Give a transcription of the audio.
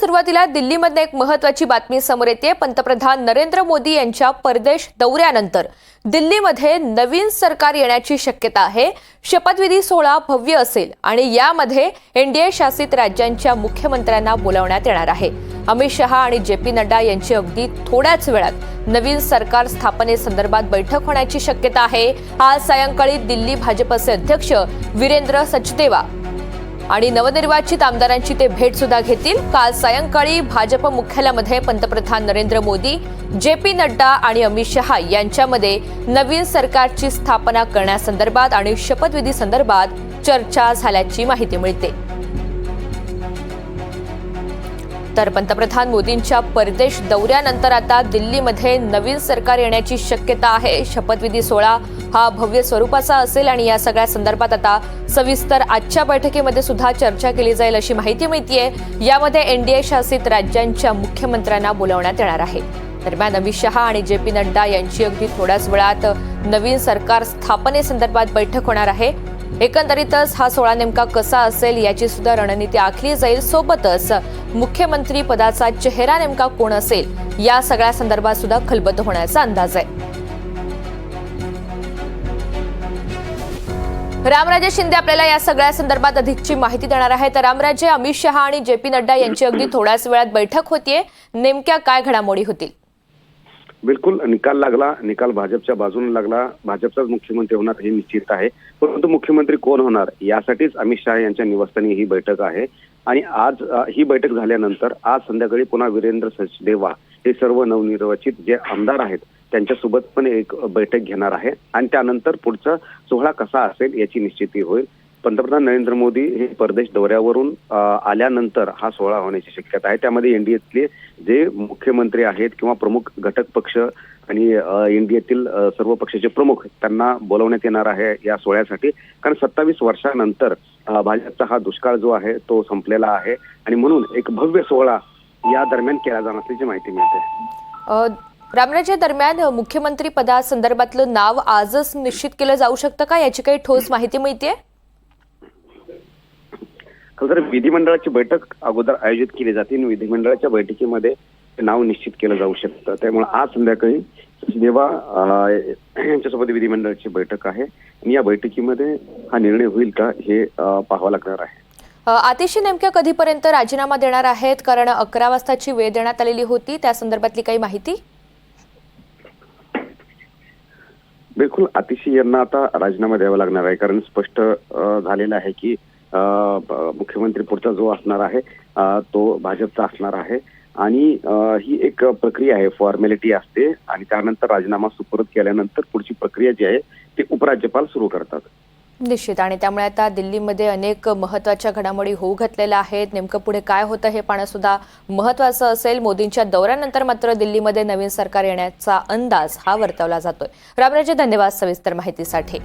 सुरुवातीला दिल्लीमधनं एक महत्वाची बातमी समोर येते. पंतप्रधान नरेंद्र मोदी यांच्या परदेश दौऱ्यानंतर दिल्लीमध्ये नवीन सरकार येण्याची शक्यता आहे. शपथविधी सोहळा भव्य असेल आणि यामध्ये एनडीए शासित राज्यांच्या मुख्यमंत्र्यांना बोलावण्यात येणार आहे. अमित शहा आणि जे पी नड्डा यांची अगदी थोड्याच वेळात नवीन सरकार स्थापनेसंदर्भात बैठक होण्याची शक्यता आहे. आज सायंकाळी दिल्ली भाजपचे अध्यक्ष वीरेंद्र सचदेवा आणि नवनिर्वाचित आमदारांची ते भेट सुद्धा घेतील. काल सायंकाळी भाजप मुख्यालयामध्ये पंतप्रधान नरेंद्र मोदी जे पी नड्डा आणि अमित शहा यांच्यामध्ये नवीन सरकारची स्थापना करण्यासंदर्भात आणि शपथविधी संदर्भात चर्चा झाल्याची माहिती मिळते. तर पंतप्रधान मोदींच्या परदेश दौऱ्यानंतर आता दिल्लीमध्ये नवीन सरकार येण्याची शक्यता आहे. शपथविधी सोहळा हा भव्य स्वरूपाचा असेल आणि या सगळ्या संदर्भात आता सविस्तर आजच्या बैठकीमध्ये सुद्धा चर्चा केली जाईल अशी माहिती मिळतीये. यामध्ये एनडीए शासित राज्यांच्या मुख्यमंत्र्यांना बोलावण्यात येणार आहे. दरम्यान अमित शहा आणि जे पी नड्डा यांची अगदी थोड्याच वेळात नवीन सरकार स्थापनेसंदर्भात बैठक होणार आहे. एकंदरीतच हा सोहळा नेमका कसा असेल याची सुद्धा रणनीती आखली जाईल. सोबतच मुख्यमंत्री पदाचा चेहरा नेमका कोण असेल या सगळ्या संदर्भात सुद्धा खलबत होण्याचा अंदाज आहे. रामराजे शिंदे आपल्याला या सगळ्या संदर्भात अधिकची माहिती देणार आहे तर रामराजे अमित शहा आणि जे पी नड्डा यांची अगदी थोड्याच वेळात बैठक होतीये. नेमक्या काय घडामोडी होतील? बिलकुल निकाल लागला निकाल भाजपच्या बाजूने लागला. भाजपचाच मुख्यमंत्री होणार हे निश्चित आहे. परंतु मुख्यमंत्री कोण होणार? यासाठीच अमित शहा यांच्या निवासस्थानी ही बैठक आहे. आणि आज ही बैठक झाल्यानंतर आज संध्याकाळी पुन्हा वीरेंद्र सचदेवा हे सर्व नवनिर्वाचित जे आमदार आहेत त्यांच्यासोबत पण एक बैठक घेणार आहे. आणि त्यानंतर पुढचा सोहळा कसा असेल याची निश्चिती होईल. पंतप्रधान नरेंद्र मोदी हे परदेश दौऱ्यावरून आल्यानंतर हा सोहळा होण्याची शक्यता आहे. त्यामध्ये एनडीएतले जे मुख्यमंत्री आहेत किंवा प्रमुख घटक पक्ष आणि एनडीएतील सर्व पक्षाचे प्रमुख त्यांना बोलवण्यात येणार आहे या सोहळ्यासाठी. कारण सत्तावीस वर्षानंतर भाजपचा हा दुष्काळ जो आहे तो संपलेला आहे. आणि म्हणून एक भव्य सोहळा या दरम्यान केला जाणार असल्याची माहिती मिळते. अ, रामराजे दरम्यान मुख्यमंत्री पदासंदर्भातलं नाव आजच निश्चित केलं जाऊ शकतं का? याची काही ठोस माहिती मिळतीये? तर विधिमंडळाची बैठक अगोदर आयोजित केली जाते आणि विधिमंडळाच्या बैठकीमध्ये नाव निश्चित केलं जाऊ शकतं. त्यामुळे आज संध्याकाळी अं, यांच्यासोबत विधिमंडळाची बैठक आहे आणि या बैठकीमध्ये हा निर्णय होईल का हे पाहावं लागणार आहे. आतिशी नेमक्या कधीपर्यंत राजीनामा देणार आहेत? कारण अकरा वाजताची वेळ देण्यात आलेली होती त्या संदर्भातली काही माहिती? बिलकुल अतिशय यांना आता राजीनामा द्यावा लागणार आहे. कारण स्पष्ट झालेलं आहे की मुख्यमंत्री पुढचा जो असणार आहे तो भाजपचा असणार आहे. आणि ही एक प्रक्रिया आहे फॉर्मॅलिटी असते. आणि त्यानंतर राजीनामा सुपूर्द केल्यानंतर पुढची प्रक्रिया जी आहे ती उपराज्यपाल सुरू करतात. निश्चित. आणि त्यामुळे आता दिल्लीमध्ये अनेक महत्त्वाच्या घडामोडी होऊ घातलेल्या आहेत. नेमकं पुढे काय होतं हे पाहणं सुद्धा महत्वाचं असेल. मोदींच्या दौऱ्यानंतर मात्र दिल्लीमध्ये नवीन सरकार येण्याचा अंदाज हा वर्तवला जातोय. रामराजे धन्यवाद सविस्तर माहितीसाठी.